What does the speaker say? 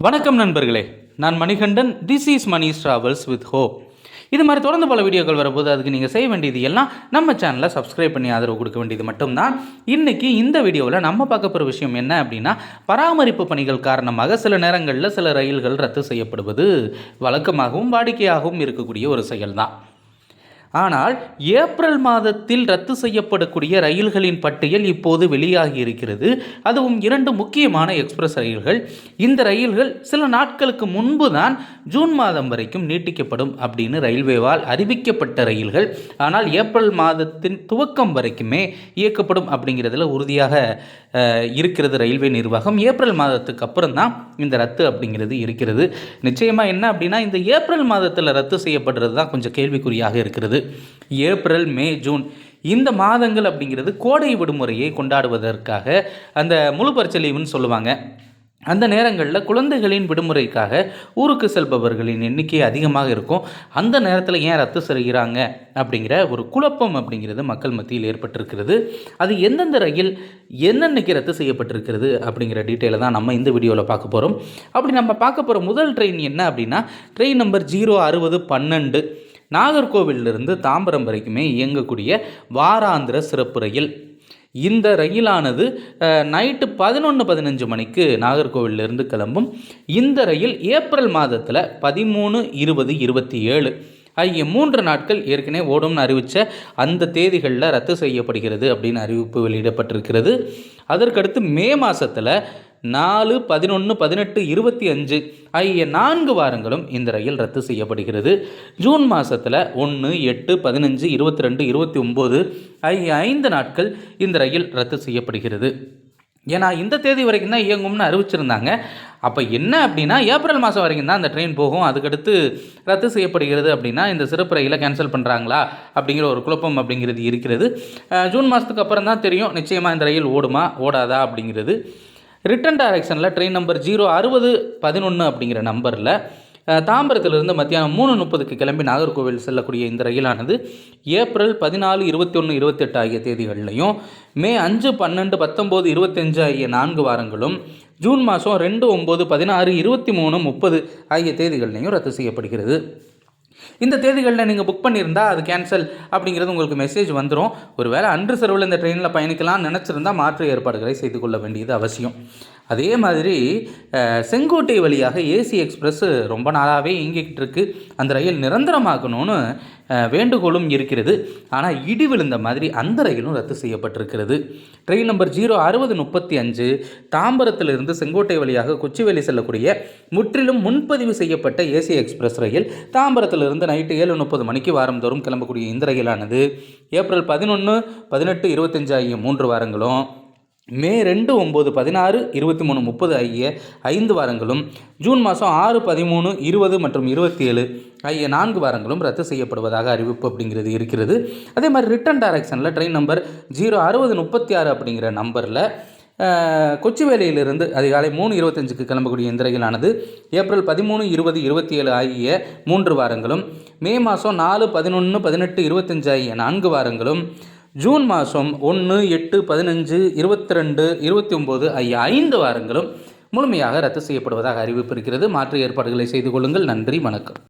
வணக்கம் நண்பர்களே. நான் Manikandan. This is Mani travels with hope இது மாதிரி தொடர்ந்து பல வீடியோக்கள் வரும்போது அதுக்கு நீங்கள் செய்ய வேண்டியது எல்லாம் நம்ம சேனலை சப்ஸ்கிரைப் பண்ணி ஆதரவு கொடுக்க வேண்டியது மட்டும்தான். இன்றைக்கி இந்த வீடியோவில் நம்ம பார்க்க போகிற விஷயம் என்ன அப்படின்னா பராமரிப்பு பணிகள் காரணமாக சில நேரங்களில் சில ரயில்கள் ரத்து செய்யப்படுவது வழக்கமாகவும் வாடிக்கையாகவும் இருக்கக்கூடிய ஒரு செயல்தான். ஆனால் ஏப்ரல் மாதத்தில் ரத்து செய்யப்படக்கூடிய ரயில்களின் பட்டியல் இப்போது வெளியாகி இருக்கிறது அதுவும் இரண்டு முக்கியமான எக்ஸ்பிரஸ் ரயில்கள். இந்த ரயில்கள் சில நாட்களுக்கு முன்பு தான் ஜூன் மாதம் வரைக்கும் நீட்டிக்கப்படும் அப்படின்னு ரயில்வேவால் அறிவிக்கப்பட்ட ரயில்கள். ஆனால் ஏப்ரல் மாதத்தின் துவக்கம் வரைக்குமே இயக்கப்படும் அப்படிங்கிறதுல உறுதியாக இருக்கிறது ரயில்வே நிர்வாகம். ஏப்ரல் மாதத்துக்கு அப்புறம் தான் இந்த ரத்து அப்படிங்கிறது இருக்கிறது. நிச்சயமாக என்ன அப்படின்னா இந்த ஏப்ரல் மாதத்தில் ரத்து செய்யப்படுறது தான் கொஞ்சம் கேள்விக்குறியாக இருக்கிறது. ஏப்ரல் மே ஜூன். இந்த மாதங்கள் அப்படிங்கிறது கோடை விடுமுறையை கொண்டாடுவதற்காக அந்த முழு பரிச்சலீவுன்னு சொல்லுவாங்க. அந்த நேரங்களில் குழந்தைகளின் விடுமுறைக்காக ஊருக்கு செல்பவர்களின் எண்ணிக்கை அதிகமாக இருக்கும். அந்த நேரத்தில் ஏன் ரத்து செய்கிறாங்க அப்படிங்கிற ஒரு குழப்பம் அப்படிங்கிறது மக்கள் மத்தியில் ஏற்பட்டிருக்கிறது. அது எந்தெந்த ரயில் என்னென்னைக்கு ரத்து செய்யப்பட்டிருக்கிறது அப்படிங்கிற டீட்டெயிலை தான் நம்ம இந்த வீடியோவில் பார்க்க போகிறோம் அப்படி நம்ம பார்க்க போகிற முதல் ட்ரெயின் என்ன அப்படின்னா ட்ரெயின் நம்பர் ஜீரோ அறுபது பன்னெண்டு. நாகர்கோவிலிருந்து தாம்பரம் வரைக்குமே இயங்கக்கூடிய வாராந்திர சிறப்பு ரயில். இந்த ரயிலானது நைட்டு பதினொன்று பதினஞ்சு மணிக்கு நாகர்கோவிலிருந்து கிளம்பும். இந்த ரயில் ஏப்ரல் மாதத்தில் பதிமூணு இருபது இருபத்தி ஏழு. ஆகிய மூன்று நாட்கள் ஏற்கனவே ஓடும்னு அறிவித்த அந்த தேதிகளில் ரத்து செய்யப்படுகிறது அப்படின்னு அறிவிப்பு வெளியிடப்பட்டிருக்கிறது. அதற்கடுத்து மே மாதத்தில் நாலு பதினொன்று பதினெட்டு இருபத்தி அஞ்சு ஆகிய நான்கு வாரங்களும் இந்த ரயில் ரத்து செய்யப்படுகிறது. ஜூன் மாதத்தில் ஒன்று எட்டு பதினஞ்சு இருபத்தி ரெண்டு இருபத்தி ஒம்பது ஆகிய ஐந்து நாட்கள் இந்த ரயில் ரத்து செய்யப்படுகிறது. ஏன்னா இந்த தேதி வரைக்கும் தான் இயங்கும்னு அறிவிச்சிருந்தாங்க. அப்போ என்ன அப்படின்னா ஏப்ரல் மாதம் வரைக்கும் தான் அந்த ட்ரெயின் போகும். அதுக்கடுத்து ரத்து செய்யப்படுகிறது அப்படின்னா இந்த சிறப்பு ரயிலை கேன்சல் பண்ணுறாங்களா அப்படிங்கிற ஒரு குழப்பம் அப்படிங்கிறது இருக்கிறது. ஜூன் மாதத்துக்கு அப்புறம் தான் தெரியும் நிச்சயமாக இந்த ரயில் ஓடுமா ஓடாதா அப்படிங்கிறது. ரிட்டன் டைரக்ஷனில் ட்ரெயின் நம்பர் ஜீரோ அறுபது பதினொன்று அப்படிங்கிற நம்பரில் தாம்பரத்திலிருந்து மத்தியானம் மூணு முப்பதுக்கு கிளம்பி நாகர்கோவில் செல்லக்கூடிய இந்த ரயிலானது ஏப்ரல் பதினாலு இருபத்தி ஒன்று இருபத்தெட்டு ஆகிய தேதிகள்லையும் மே அஞ்சு பன்னெண்டு பத்தொம்போது இருபத்தஞ்சு ஆகிய நான்கு வாரங்களும் ஜூன் மாதம் ரெண்டு ஒம்பது பதினாறு இருபத்தி மூணு முப்பது ஆகிய தேதிகள்லையும் ரத்து செய்யப்படுகிறது. இந்த தேதிகளில் நீங்கள் புக் பண்ணியிருந்தால் அது கேன்சல் அப்படிங்கிறது உங்களுக்கு மெசேஜ் வந்துடும் ஒரு வேளை அன்று செலவில் இந்த ட்ரெயினில் பயணிக்கலாம்னு நினச்சிருந்தா மாற்று ஏற்பாடுகளை செய்து கொள்ள வேண்டியது அவசியம். அதே மாதிரி செங்கோட்டை வழியாக ஏசி எக்ஸ்பிரஸ் ரொம்ப நாளாகவே இயங்கிக்கிட்டு இருக்கு. அந்த ரயில் நிரந்தரமாக்கணும்னு வேண்டுகோளும் இருக்கிறது. ஆனால் இடி விழுந்த மாதிரி அந்த ரயிலும் ரத்து செய்யப்பட்டிருக்கிறது. ட்ரெயின் நம்பர் ஜீரோ அறுபது முப்பத்தி அஞ்சு தாம்பரத்திலிருந்து செங்கோட்டை வழியாக கொச்சிவேலி செல்லக்கூடிய முற்றிலும் முன்பதிவு செய்யப்பட்ட ஏசி எக்ஸ்பிரஸ் ரயில் தாம்பரத்திலிருந்து நைட்டு ஏழு முப்பது மணிக்கு வாரந்தோறும் கிளம்பக்கூடிய இந்த ரயிலானது. ஏப்ரல் பதினொன்று பதினெட்டு இருபத்தஞ்சு ஆகிய மூன்று வாரங்களும் மே ரெண்டு ஒம்பது பதினாறு இருபத்தி மூணு முப்பது ஆகிய ஐந்து வாரங்களும் ஜூன் மாதம் ஆறு பதிமூணு இருபது மற்றும் இருபத்தி ஏழு ஆகிய நான்கு வாரங்களும் ரத்து செய்யப்படுவதாக அறிவிப்பு அப்படிங்கிறது இருக்கிறது. அதே மாதிரி ரிட்டன் டைரக்ஷனில் ட்ரெயின் நம்பர் ஜீரோ அறுபது முப்பத்தி ஆறு அப்படிங்கிற நம்பரில் கொச்சிவேலையிலிருந்து அதிகாலை மூணு இருபத்தஞ்சுக்கு கிளம்பக்கூடிய இந்த ரயிலானது ஏப்ரல் பதிமூணு இருபது இருபத்தி ஏழு ஆகிய மூன்று வாரங்களும் மே மாதம் நாலு பதினொன்று பதினெட்டு இருபத்தஞ்சு ஆகிய நான்கு வாரங்களும் ஜூன் மாதம் ஒன்று எட்டு பதினஞ்சு இருபத்தி ரெண்டு இருபத்தி ஒம்பது ஆகிய ஐந்து வாரங்களும் முழுமையாக ரத்து செய்யப்படுவதாக அறிவிப்பு இருக்கிறது. மாற்று ஏற்பாடுகளை செய்து கொள்ளுங்கள். நன்றி வணக்கம்.